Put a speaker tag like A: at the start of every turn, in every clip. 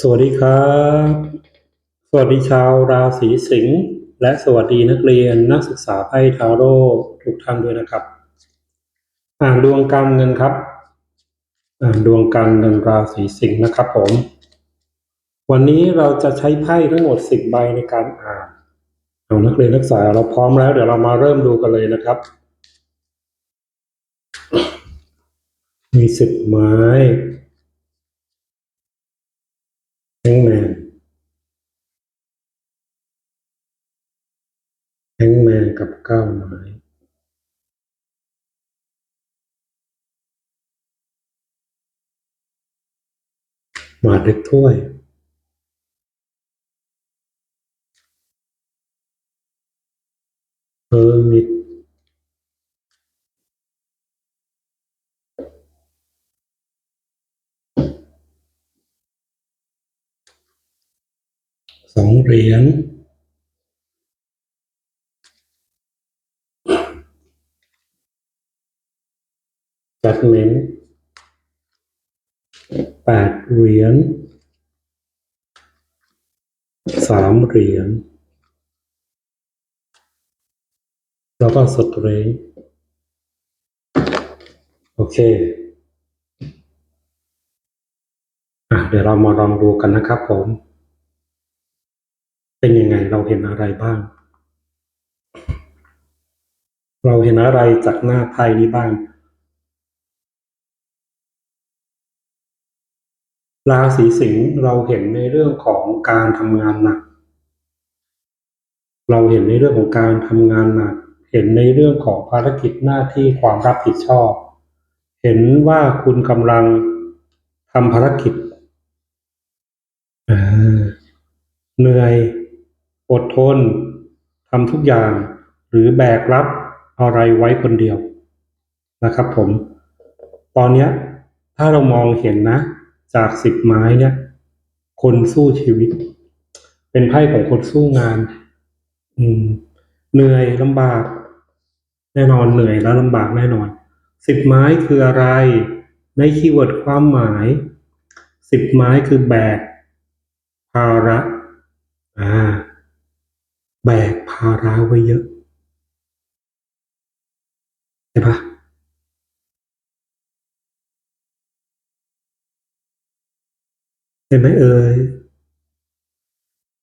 A: สวัสดีครับ สวัสดีชาวราศีสิงห์และสวัสดีนักเรียนนักศึกษาไพ่ทาโร่ทุกท่านด้วยนะครับ อ่านดวงการเงินครับ อ่านดวงการเงินราศีสิงห์นะครับผม วันนี้เราจะใช้ไพ่ทั้งหมดสิบใบในการอ่านเอานักเรียนนักศึกษาเราพร้อมแล้วเดี๋ยวเรามาเริ่มดูกันเลยนะครับ มีสิบไม้ มนแฮงแมนกับเก้าไม้หมาเด็กถ้วยเออมิด องเหรียญจัดเมนแปดเหรียญสามเหรียญแล้วก็สเตรนโอเคอะเดี๋ยวเรามาลองดูกันนะครับผม เป็นยังไงเราเห็นอะไรบ้าง เราเห็นอะไรจากหน้าไพ่นี้บ้าง ราศีสิงห์เราเห็นในเรื่องของการทำงานหนัก เราเห็นในเรื่องของการทำงานหนัก เห็นในเรื่องของภารกิจหน้าที่ความรับผิดชอบ เห็นว่าคุณกำลังทำภารกิจอ่าเหนื่อย อดทนทำทุกอย่าง หรือแบกรับอะไรไว้คนเดียวนะครับผม ตอนเนี้ยถ้าเรามองเห็นนะ จากสิบไม้เนี่ย คนสู้ชีวิต เป็นไพ่ของคนสู้งาน อืม เหนื่อยลำบาก แน่นอนเหนื่อยและลำบากแน่นอนสิบไม้คืออะไร ในคีย์เวิร์ดความหมายสิบไม้คือแบกภาระ อ่า แบกภาระไว้เยอะใช่ปะเห็นไหมเอ่ย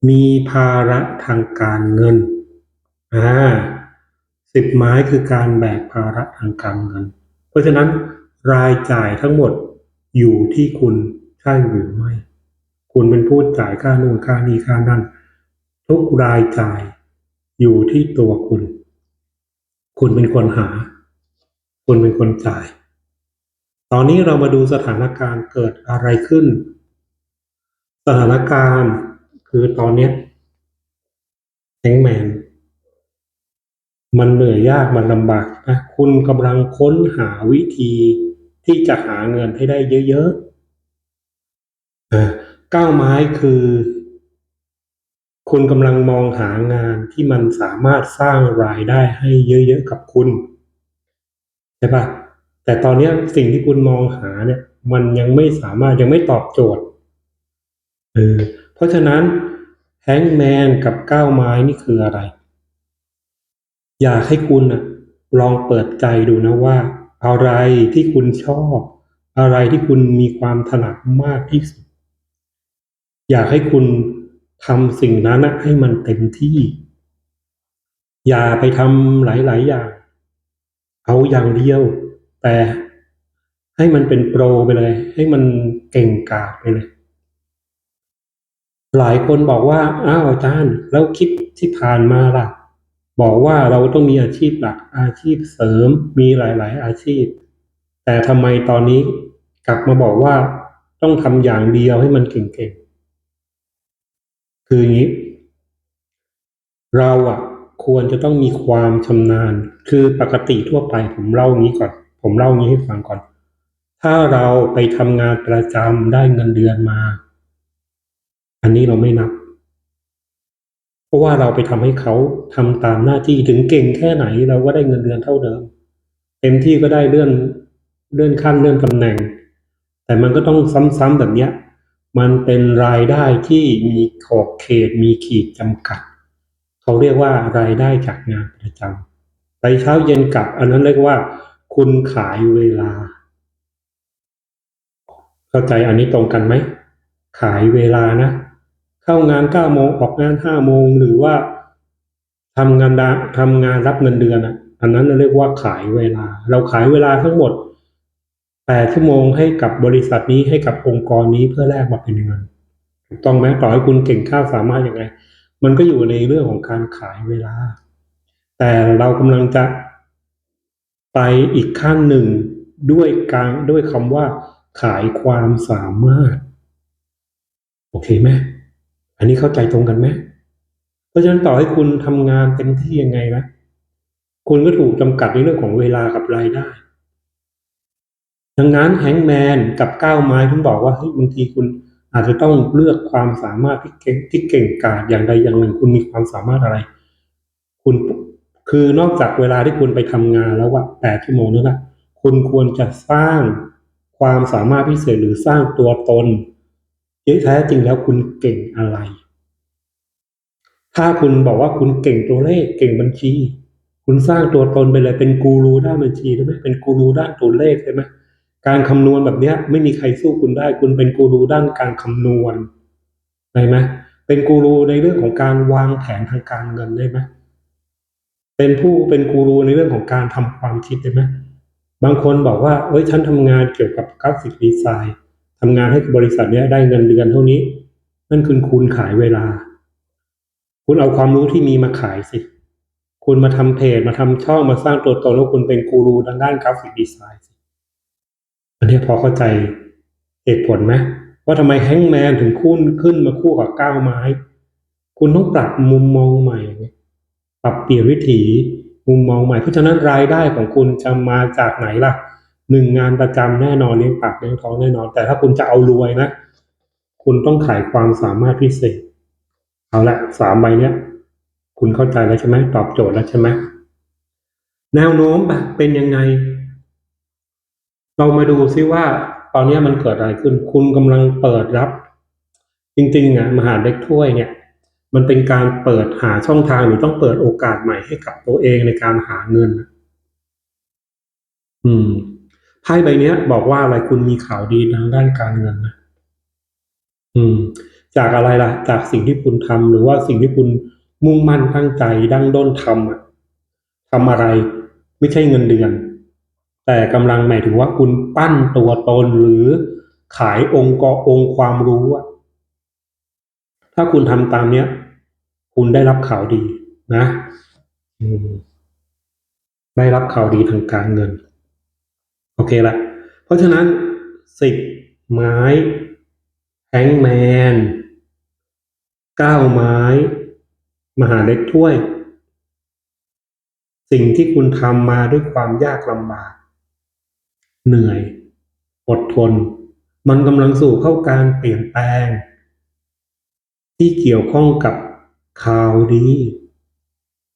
A: มีภาระทางการเงินอ่าสิบไม้คือการแบกภาระทางการเงิน เพราะฉะนั้นรายจ่ายทั้งหมดอยู่ที่คุณใช่หรือไม่ คุณเป็นผู้จ่ายค่านู่นค่านี้ค่านั่นทุกรายจ่าย อยู่ที่ตัวคุณ คุณเป็นคนหา คุณเป็นคนจ่าย ตอนนี้เรามาดูสถานการณ์เกิดอะไรขึ้น สถานการณ์คือตอนนี้แฮงแมน มันเหนื่อยยากมันลำบากนะคุณกำลังค้นหาวิธีที่จะหาเงินให้ได้เยอะๆอ่าก้าวไม้คือ คุณกำลังมองหางานที่มันสามารถสร้างรายได้ให้เยอะๆกับคุณใช่ปะแต่ตอนนี้สิ่งที่คุณมองหาเนี่ย มันยังไม่สามารถยังไม่ตอบโจทย์เออเพราะฉะนั้นแฮงแมนกับก้าวไม้นี่คืออะไร อยากให้คุณนะลองเปิดใจดูนะว่า อะไรที่คุณชอบ อะไรที่คุณมีความถนัดมากที่สุด อยากให้คุณ ทำสิ่งนั้นนะให้มันเต็มที่ อย่าไปทำหลาย ๆ อย่าง เอาอย่างเดียว แต่ให้มันเป็นโปรไปเลย ให้มันเก่งกาจไปเลย หลายคนบอกว่า อ้าวอาจารย์ แล้วคลิปที่ผ่านมาล่ะ บอกว่าเราต้องมีอาชีพหลัก อาชีพเสริม มีหลาย ๆ อาชีพ แต่ทำไมตอนนี้กลับมาบอกว่าต้องทำอย่างเดียวให้มันเก่งๆ คืออย่างนี้ เราอะควรจะต้องมีความชำนาญ คือปกติทั่วไปผมเล่างี้ก่อน ผมเล่างี้ให้ฟังก่อน ถ้าเราไปทำงานประจำได้เงินเดือนมา อันนี้เราไม่นับ เพราะว่าเราไปทำให้เขาทำตามหน้าที่ถึงเก่งแค่ไหน เราก็ได้เงินเดือนเท่าเดิมเต็มที่ก็ได้เลื่อนเลื่อนขั้นเลื่อนตำแหน่ง แต่มันก็ต้องซ้ำๆแบบเนี้ย มันเป็นรายได้ที่มีขอบเขตมีขีดจำกัด เขาเรียกว่ารายได้จากงานประจำไปเช้าเย็นกลับ อันนั้นเรียกว่า คุณขายเวลา เข้าใจอันนี้ตรงกันไหม ขายเวลานะ เข้างานเก้าโมงออกงานห้าโมงหรือว่าทำงานดาทำงานรับเงินเดือนอะ อันนั้นเราเรียกว่าขายเวลา เราขายเวลาทั้งหมด แปดชั่วโมงให้กับบริษัทนี้ให้กับองค์กรนี้เพื่อแลกมาเป็นเงินถูกต้องไหมต่อให้คุณเก่งข้าวสามารถอย่างไรมันก็อยู่ในเรื่องของการขายเวลา แต่เรากำลังจะไปอีกขั้นหนึ่งด้วยการด้วยคำว่าขายความสามารถ โอเคไหมอันนี้เข้าใจตรงกันไหมเพราะฉะนั้นต่อให้คุณทำงานเต็มที่ยังไงนะคุณก็ถูกจำกัดในเรื่องของเวลากับรายได้ ดังนั้นแฮงแมนกับก้าวไม้ถึงบอกว่าเฮ้ยบางทีคุณอาจจะต้องเลือกความสามารถที่เก่งที่เก่งกาจอย่างใดอย่างหนึ่ง คุณมีความสามารถอะไร คุณคือนอกจากเวลาที่คุณไปทำงานแล้วว่าแปดชั่วโมงนั้นนะคุณควรจะสร้างความสามารถพิเศษหรือสร้างตัวตนที่แท้จริงแล้วคุณเก่งอะไร ถ้าคุณบอกว่าคุณเก่งตัวเลขเก่งบัญชี คุณสร้างตัวตนไปเลยเป็นกูรูด้านบัญชีได้ไหมเป็นกูรูด้านตัวเลขได้ไหม การคำนวณแบบนี้ไม่มีใครสู้คุณได้ คุณเป็นกูรูด้านการคำนวณได้ไหมเป็นกูรูในเรื่องของการวางแผนทางการเงินได้ไหมเป็นผู้เป็นกูรูในเรื่องของการทำความคิดได้ไหมบางคนบอกว่าเอ้ยฉันทำงานเกี่ยวกับกราฟิกดีไซน์ทำงานให้บริษัทนี้ได้เงินเดือนเท่านี้ นั่นคือคุณขายเวลา คุณเอาความรู้ที่มีมาขายสิ คุณมาทำเพจมาทำช่องมาสร้างตัวตนแล้วคุณเป็นกูรูทางด้านกราฟิกดีไซน์สิ นนี้พอเข้าใจเหตุผลไหมว่าทำไมแฮงแมนถึงคุ้นขึ้นมาคู่กับก้าวไม้ คุณต้องปรับมุมมองใหม่ ปรับเปลี่ยนวิถีมุมมองใหม่ เพราะฉะนั้นรายได้ของคุณจะมาจากไหนล่ะหนึ่งงานประจำแน่นอนเลี้ยงปากเลี้ยงท้องแน่นอน แต่ถ้าคุณจะเอารวยนะ คุณต้องขายความสามารถพิเศษ เอาละสามใบเนี้ย คุณเข้าใจแล้วใช่ไหมตอบโจทย์แล้วใช่ไหมแนวโน้มเป็นยังไง เรามาดูซิว่าตอนนี้มันเกิดอะไรขึ้น คุณกำลังเปิดรับ จริงๆอะมหาเด็กถ้วยเนี่ย มันเป็นการเปิดหาช่องทางหรือต้องเปิดโอกาสใหม่ให้กับตัวเองในการหาเงิน อืมไพ่ใบนี้บอกว่าอะไรคุณมีข่าวดีทางด้านการเงินนะอืม จากอะไรล่ะ จากสิ่งที่คุณทำหรือว่าสิ่งที่คุณมุ่งมั่นตั้งใจดั้งด้นทำอะทำอะไร ไม่ใช่เงินเดือน แต่กำลังหมายถึงว่าคุณปั้นตัวตนหรือขายองค์กรองค์ความรู้อะถ้าคุณทำตามเนี้ย คุณได้รับข่าวดีนะได้รับข่าวดีทางการเงิน โอเคละเพราะฉะนั้นสิบไม้แฮงแมนเก้าไม้ มหาเล็กถ้วย สิ่งที่คุณทำมาด้วยความยากลำบาก เหนื่อย อดทน มันกำลังสู่เข้าการเปลี่ยนแปลง ที่เกี่ยวข้องกับข่าวดี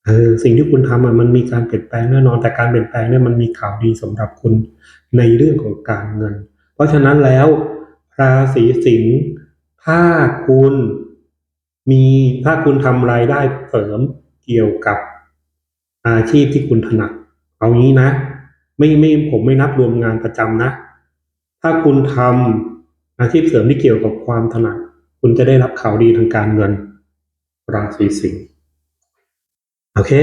A: เออสิ่งที่คุณทำอะมันมีการเปลี่ยนแปลงแน่นอนแต่การเปลี่ยนแปลงเนี่ยมันมีข่าวดีสำหรับคุณในเรื่องของการเงิน เพราะฉะนั้นแล้วราศีสิงห์ถ้าคุณมีถ้าคุณทำรายได้เสริมเกี่ยวกับอาชีพที่คุณถนัด เอางี้นะ ไม่ไม่ผมไม่นับรวมงานประจำนะ ถ้าคุณทำอาชีพเสริมที่เกี่ยวกับความถนัดคุณจะได้รับข่าวดีทางการเงิน ราศีสิงห์โอเค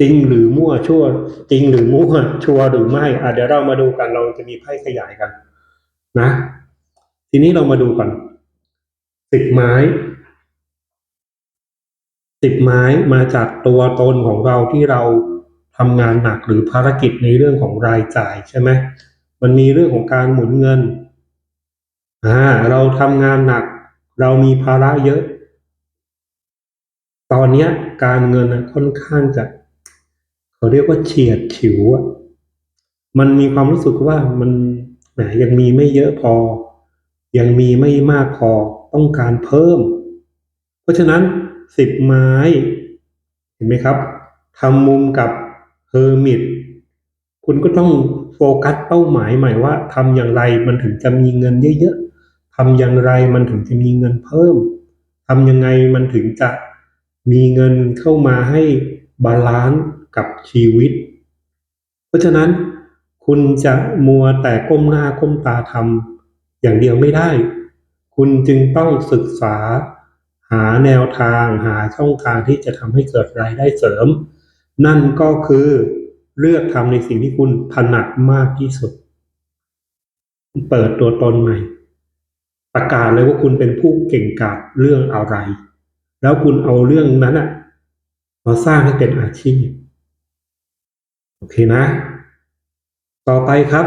A: จริงหรือมั่วชั่ว จริงหรือมั่วชั่วหรือไม่อะเดี๋ยวเรามาดูกันเราจะมีไพ่ขยายกัน นะ ทีนี้เรามาดูก่อนสิบไม้สิบไม้มาจากตัวตนของเราที่เรา ทำงานหนักหรือภารกิจในเรื่องของรายจ่ายใช่ไหมมันมีเรื่องของการหมุนเงินอ่าเราทำงานหนัก เรามีภาระเยอะ ตอนเนี้ย การเงินค่อนข้างจะเขาเรียกว่าเฉียดฉิวอะมันมีความรู้สึกว่ามันแหมยังมีไม่เยอะพอ ยังมีไม่มากพอต้องการเพิ่ม เพราะฉะนั้นสิบไม้ เห็นไหมครับทำมุมกับ เฮอร์มิตคุณก็ต้องโฟกัสเป้าหมายใหม่ว่าทำอย่างไรมันถึงจะมีเงินเยอะๆทำอย่างไรมันถึงจะมีเงินเพิ่มทำยังไงมันถึงจะมีเงินเข้ามาให้บาลานซ์กับชีวิต เพราะฉะนั้นคุณจะมัวแต่ก้มหน้าก้มตาทำอย่างเดียวไม่ได้ คุณจึงต้องศึกษา หาแนวทางหาช่องทางที่จะทำให้เกิดรายได้เสริม นั่นก็คือเลือกทำในสิ่งที่คุณถนัดมากที่สุด เปิดตัวตนใหม่ ประกาศเลยว่าคุณเป็นผู้เก่งกาจเรื่องอะไร แล้วคุณเอาเรื่องนั้นอะมาสร้างให้เป็นอาชีพ โอเคนะ ต่อไปครับ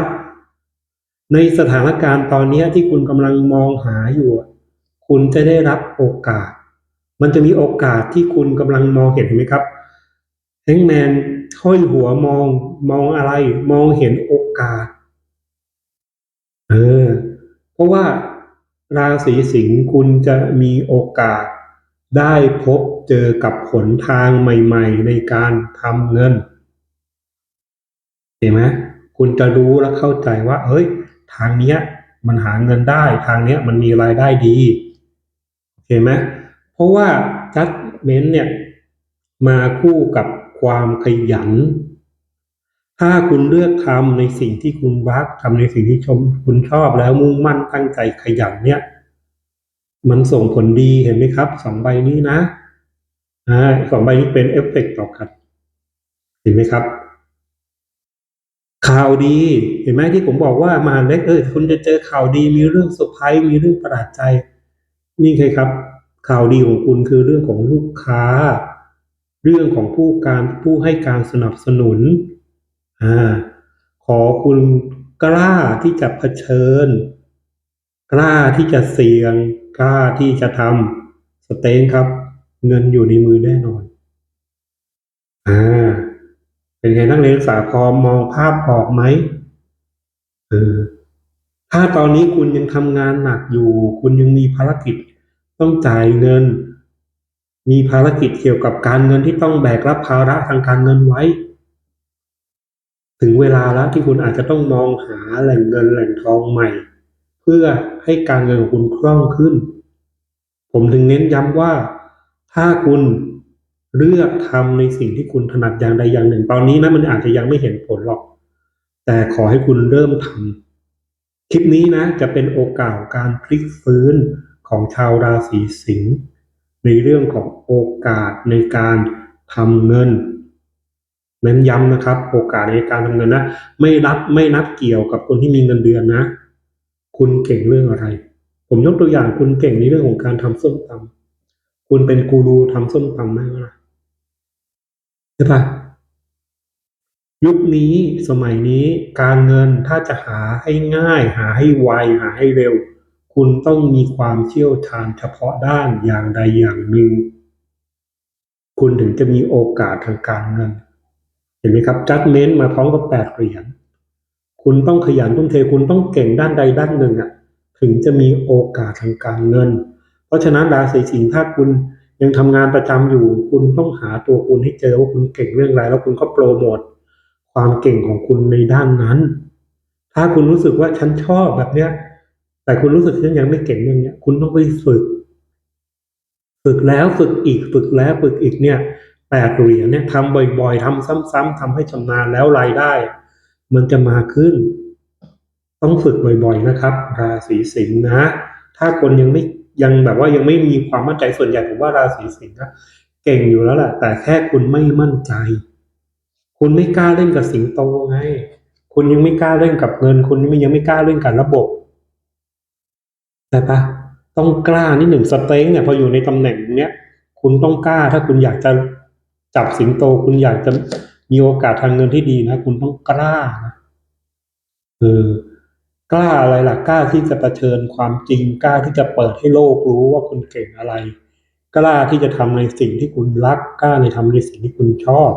A: ในสถานการณ์ตอนนี้ที่คุณกำลังมองหาอยู่ คุณจะได้รับโอกาส มันจะมีโอกาสที่คุณกำลังมองเห็นไหมครับ แฮงแมนห้อยหัวมองมองอะไร มองเห็นโอกาส เออ เพราะว่าราศีสิงห์คุณจะมีโอกาส ได้พบเจอกับผลทางใหม่ ๆ ในการทำเงิน เห็นไหมคุณจะรู้และเข้าใจว่าเฮ้ย ทางเนี้ย มันหาเงินได้ ทางเนี้ยมันมีรายได้ดีเห็นไหมเพราะว่า judgment เนี่ย มาคู่กับ ความขยัน ถ้าคุณเลือกทำในสิ่งที่คุณรักทำในสิ่งที่ชมคุณชอบแล้วมุ่งมั่นตั้งใจขยันเนี่ย มันส่งผลดีเห็นไหมครับสองใบนี้นะอ่าสองใบนี้เป็นเอฟเฟกต์ต่อกันเห็นไหมครับข่าวดี เห็นไหมที่ผมบอกว่ามาเล็กเออคุณจะเจอข่าวดีมีเรื่องเซอร์ไพรส์มีเรื่องประหลาดใจ นี่ใครครับ ข่าวดีของคุณคือเรื่องของลูกค้า เรื่องของผู้การผู้ให้การสนับสนุนอ่าขอคุณกล้าที่จะเผชิญ กล้าที่จะเสี่ยง กล้าที่จะทำสเต็งครับ เงินอยู่ในมือแน่นอนอ่าเป็นไงนักเรียนศึกษาพอมองภาพออกไหมเออถ้าตอนนี้คุณยังทำงานหนักอยู่ คุณยังมีภารกิจต้องจ่ายเงิน มีภารกิจเกี่ยวกับการเงินที่ต้องแบกรับภาระทางการเงินไว้ ถึงเวลาแล้วที่คุณอาจจะต้องมองหาแหล่งเงินแหล่งทองใหม่ เพื่อให้การเงินของคุณคล่องขึ้น ผมถึงเน้นย้ำว่า ถ้าคุณเลือกทำในสิ่งที่คุณถนัดอย่างใดอย่างหนึ่ง ตอนนี้นะมันอาจจะยังไม่เห็นผลหรอก แต่ขอให้คุณเริ่มทำคลิปนี้นะ จะเป็นโอกาสการพลิกฟื้นของชาวราศีสิงห์ ในเรื่องของโอกาสในการทำเงินเน้นย้ำนะครับ โอกาสในการทำเงินนะ ไม่นับไม่นับเกี่ยวกับคนที่มีเงินเดือนนะ คุณเก่งเรื่องอะไร ผมยกตัวอย่างคุณเก่งในเรื่องของการทำส้มตำคุณเป็นกูรูทำส้มตำไหมล่ะใช่ปะยุคนี้สมัยนี้การเงินถ้าจะหาให้ง่าย หาให้ไวหาให้เร็ว คุณต้องมีความเชี่ยวชาญเฉพาะด้านอย่างใดอย่างหนึ่ง คุณถึงจะมีโอกาสทางการเงิน เห็นไหมครับจัดเม้นมาพร้อมกับแปดเหรียญคุณต้องขยันทุ่มเทคุณต้องเก่งด้านใดด้านหนึ่งอะถึงจะมีโอกาสทางการเงิน เพราะฉะนั้นราศีสิงห์ถ้าคุณยังทำงานประจำอยู่ คุณต้องหาตัวคุณให้เจอว่าคุณเก่งเรื่องอะไร แล้วคุณก็โปรโมทความเก่งของคุณในด้านนั้น ถ้าคุณรู้สึกว่าฉันชอบแบบเนี้ย แต่คุณรู้สึกฉันยังไม่เก่งเรื่องเนี้ยคุณต้องไปฝึก ฝึกแล้วฝึกอีกฝึกแล้วฝึกอีกเนี่ยแปดเหรียญเนี่ยทำบ่อยๆทำซ้ำๆทำให้ชำนาญแล้วรายได้ มันจะมาขึ้น ต้องฝึกบ่อยๆนะครับ ราศีสิงห์นะ ถ้าคนยังไม่ยังแบบว่ายังไม่มีความมั่นใจส่วนใหญ่ผมว่าราศีสิงห์นะเก่งอยู่แล้วแหละแต่แค่คุณไม่มั่นใจ คุณไม่กล้าเล่นกับสิงโตไง คุณยังไม่กล้าเล่นกับเงิน คุณยังไม่กล้าเล่นกับระบบ ใช่ปะต้องกล้านิดหนึ่งสเต็งเนี่ยพออยู่ในตำแหน่งเนี้ยคุณต้องกล้าถ้าคุณอยากจะจับสิงโต คุณอยากจะมีโอกาสทางเงินที่ดีนะ คุณต้องกล้านะเออกล้าอะไรล่ะกล้าที่จะะเผชิญความจริงกล้าที่จะเปิดให้โลกรู้ว่าคุณเก่งอะไร กล้าที่จะทำในสิ่งที่คุณรักกล้าในทำในสิ่งที่คุณชอบ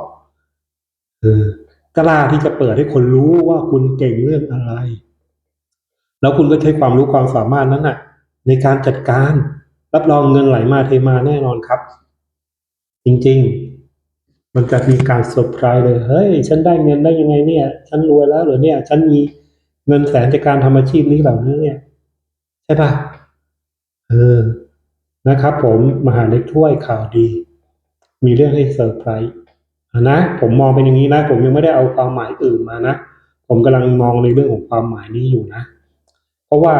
A: เออกล้าที่จะเปิดให้คนรู้ว่าคุณเก่งเรื่องอะไร แล้วคุณก็ใช้ความรู้ความสามารถนั้นน่ะ ในการจัดการ รับรองเงินไหลมาเทมาแน่นอนครับ จริงๆ มันจะมีการเซอร์ไพรส์เลย เฮ้ย ฉันได้เงินได้ยังไงเนี่ย ฉันรวยแล้วหรือเนี่ย ฉันมีเงินแสนจากการทำอาชีพนี้เหล่านี้เนี่ย ใช่ปะเออนะครับ ผมมหาเล็กถ้วยข่าวดี มีเรื่องให้เซอร์ไพรส์นะผมมองเป็นอย่างนี้นะ ผมยังไม่ได้เอาความหมายอื่นมานะ ผมกำลังมองในเรื่องของความหมายนี้อยู่นะ เพราะว่า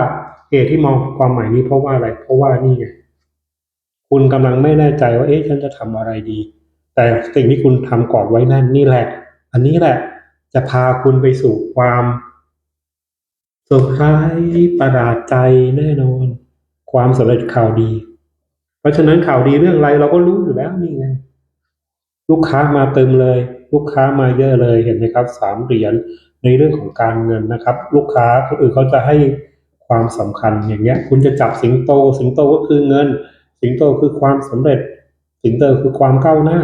A: เหตุที่มองความหมายนี้เพราะว่าอะไร เพราะว่านี่ไงคุณกำลังไม่แน่ใจว่าเอ๊ะฉันจะทำอะไรดี แต่สิ่งที่คุณทำก่อนไว้นั่นนี่แหละ อันนี้แหละ จะพาคุณไปสู่ความเซอร์ไพรส์ประหลาดใจแน่นอน ความสำเร็จข่าวดี เพราะฉะนั้นข่าวดีเรื่องอะไรเราก็รู้อยู่แล้วนี่ไงลูกค้ามาเต็มเลย ลูกค้ามาเยอะเลยเห็นไหมครับสามเหรียญในเรื่องของการเงินนะครับ ลูกค้าคนอื่นเขาจะให้ ความสำคัญอย่างเงี้ย คุณจะจับสิงโต สิงโตก็คือเงิน สิงโตคือความสำเร็จ สิงโตคือความก้าวหน้า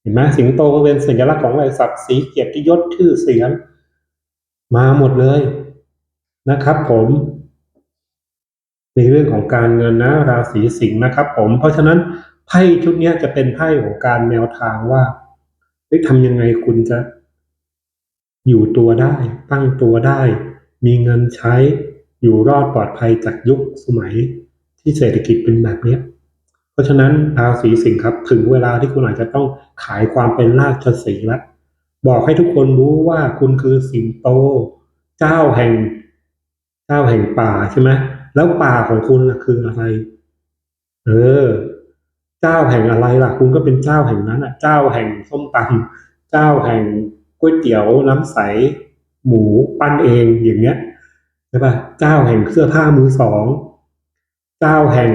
A: เห็นไหมสิงโตก็เป็นสัญลักษณ์ของอะไรศักดิ์ศรีเกียรติยศชื่อเสียง มาหมดเลยนะครับ ผมในเรื่องของการเงินนะราศีสิงห์นะครับ ผม เพราะฉะนั้นไพ่ชุดนี้จะเป็นไพ่ของการแนวทางว่าเฮ้ทำยังไงคุณจะอยู่ตัวได้ ตั้งตัวได้ มีเงินใช้ อยู่รอดปลอดภัยจากยุคสมัยที่เศรษฐกิจเป็นแบบนี้ เพราะฉะนั้นราศีสิงห์ครับ ถึงเวลาที่คุณอาจจะต้องขายความเป็นราชสีห์แล้วบอกให้ทุกคนรู้ว่าคุณคือสิงโต เจ้าแห่ง เจ้าแห่งป่าใช่ไหมแล้วป่าของคุณล่ะคืออะไร เออ เจ้าแห่งอะไรล่ะ คุณก็เป็นเจ้าแห่งนั้นอะ เจ้าแห่งส้มตำเจ้าแห่งก๋วยเตี๋ยวน้ำใส หมูปั้นเองอย่างเงี้ย ใช่ปะเจ้าแห่งเสื้อผ้ามือสอง เจ้าแห่ง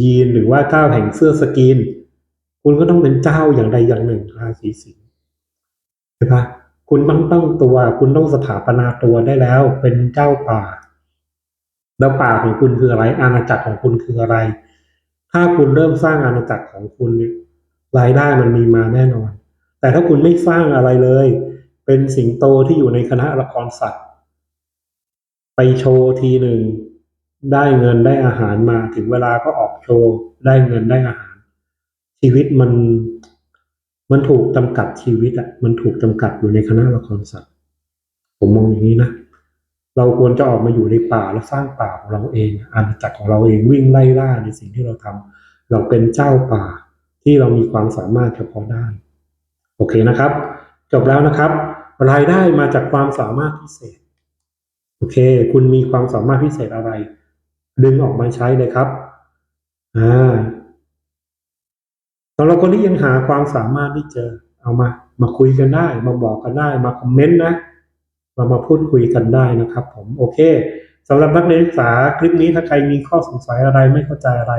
A: ยีนหรือว่าเจ้าแห่งเสื้อสกรีน คุณก็ต้องเป็นเจ้าอย่างใดอย่างหนึ่งราศีสิงห์ใช่ปะคุณต้องตั้งตัว คุณต้องสถาปนาตัวได้แล้ว เป็นเจ้าป่า แล้วป่าของคุณคืออะไร อาณาจักรของคุณคืออะไร ถ้าคุณเริ่มสร้างอาณาจักรของคุณเนี่ยรายได้มันมีมาแน่นอน แต่ถ้าคุณไม่สร้างอะไรเลย เป็นสิงโตที่อยู่ในคณะละครสัตว์ ไปโชว์ทีหนึ่งได้เงินได้อาหารมาถึงเวลาก็ออกโชว์ได้เงินได้อาหาร ชีวิตมัน มันถูกจำกัดชีวิตอะมันถูกจำกัดอยู่ในคณะละครสัตว์ ผมมองอย่างนี้นะเราควรจะออกมาอยู่ในป่าแล้วสร้างป่าของเราเองอาณาจักรของเราเองวิ่งไล่ล่าในสิ่งที่เราทำเราเป็นเจ้าป่าที่เรามีความสามารถเฉพาะด้านโอเคนะครับ จบแล้วนะครับ รายได้มาจากความสามารถพิเศษ โอเค คุณมีความสามารถพิเศษอะไร ดึงออกมาใช้เลยครับ อ่าสำหรับคนที่ยังหาความสามารถไม่เจอ เอามา มาคุยกันได้ มาบอกกันได้ มาคอมเมนต์นะ มามาพูดคุยกันได้นะครับ ผม โอเคสำหรับนักเรียนศึกษาคลิปนี้ถ้าใครมีข้อสงสัยอะไรไม่เข้าใจอะไร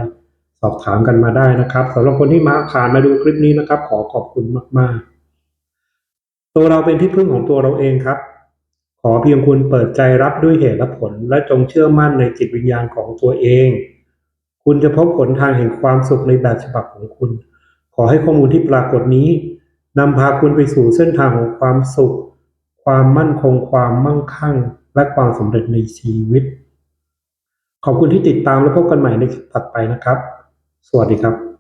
A: สอบถามกันมาได้นะครับสำหรับคนที่มาผ่านมาดูคลิปนี้นะครับ ขอขอบคุณมาก ๆ ตัวเราเป็นที่พึ่งของตัวเราเองครับ ขอเพียงคุณเปิดใจรับด้วยเหตุและผล และจงเชื่อมั่นในจิตวิญญาณของตัวเอง คุณจะพบผลทางแห่งความสุขในแบบฉบับของคุณ ขอให้ข้อมูลที่ปรากฏนี้นำพาคุณไปสู่เส้นทางของความสุข ความมั่นคง ความมั่งคั่ง และความสำเร็จในชีวิต ขอบคุณที่ติดตามและพบกันใหม่ในคลิปถัดไปนะครับ สวัสดีครับ